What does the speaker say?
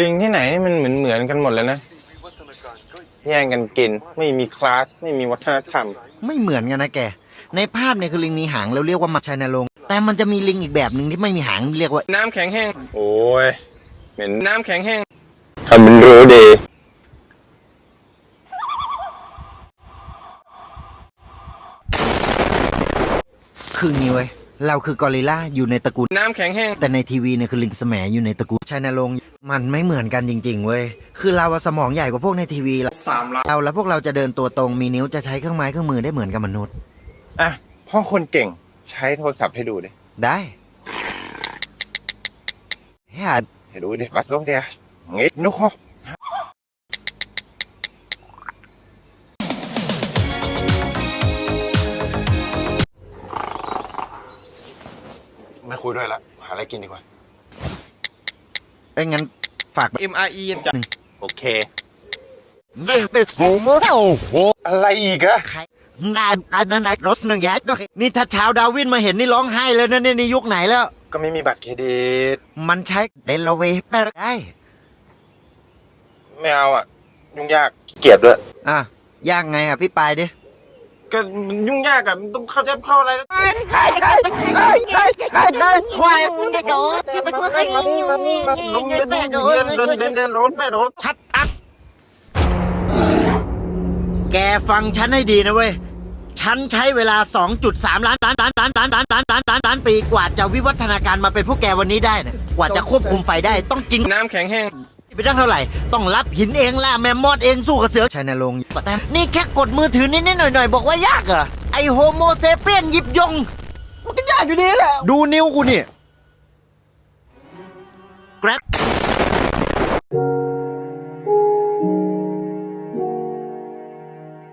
ลิงที่ไหนนี่มันเหมือนเหมือนกันหมดเลยนะแย่งกันกินไม่มีคลาสไม่มีวัฒนธรรม ไม่เหมือนกันนะแก ในภาพเนี่ยคือลิงมีหางเราเรียกว่ามัชชัยนรงค์แต่มันจะมีลิงอีกแบบหนึ่งที่ไม่มีหางเรียกว่า น้ำแข็งแห้ง โอ้ยเหม็นน้ำแข็งแห้งทำเป็นรู้ดีคืองี้เว้ย เราคือกอริลลาอยู่ในตระกูล น้ำแข็งแห้ง แต่ในทีวีเนี่ยคือลิงสแหมอยู่ในตระกูลชัยนรงค์มันไม่เหมือนกันจริง ๆ เว้ย คือเราอะสมองใหญ่กว่าพวกในทีวีสามล้านเราแล้วพวกเราจะเดินตัวตรงมีนิ้วจะใช้เครื่องไม้เครื่องมือได้เหมือนกับมนุษย์ อะ พ่อคนเก่งใช้โทรศัพท์ให้ดูดิ ได้เฮ้ย ให้ดูดิปัสโซเดียงี้นุ๊ก ไม่คุยด้วยละ หาอะไรกินดีกว่า เอ้ยงั้นฝาก MRE โอเคนี่เป็นสูงแล้วอะไรอีกอะนานอันนั้นไอ้รถหนึ่งแยกนี่ถ้าชาวดาวินมาเห็นนี่ร้องไห้เลยนะเนี่ยในยุคไหนแล้ว ก็ไม่มีบัตรเครดิต มันใช้เดลเวย์ได้ ไม่เอาอะยุ่งยากขี้เกียจด้วยอะยากไงอะพี่ปายดิ ก็มันยุ่งยากอะมันต้องเข้าใจเข้าอะไรก็ชัดอัพแกฟังฉันให้ดีนะเว้ย ฉันใช้เวลา 2.3 ล้านล้านล้านล้านล้านล้านล้านล้านล้านล้านปีกว่าจะวิวัฒนาการมาเป็นพวกแกวันนี้ได้นะกว่าจะควบคุมไฟได้ต้องกินน้ำแข็งแห้ง ไปตั้งเท่าไหร่ ต้องรับหินเองล่ะแมมมอดเองสู้กับเสือชัยนรงค์แต่นี่แค่กดมือถือนิดๆหน่อยๆ บอกว่ายากเหรอไอโฮโมเซเปียนหยิบยง มันก็ยากอยู่ดีแหละ ดูนิ้วกูนี่แกร็บ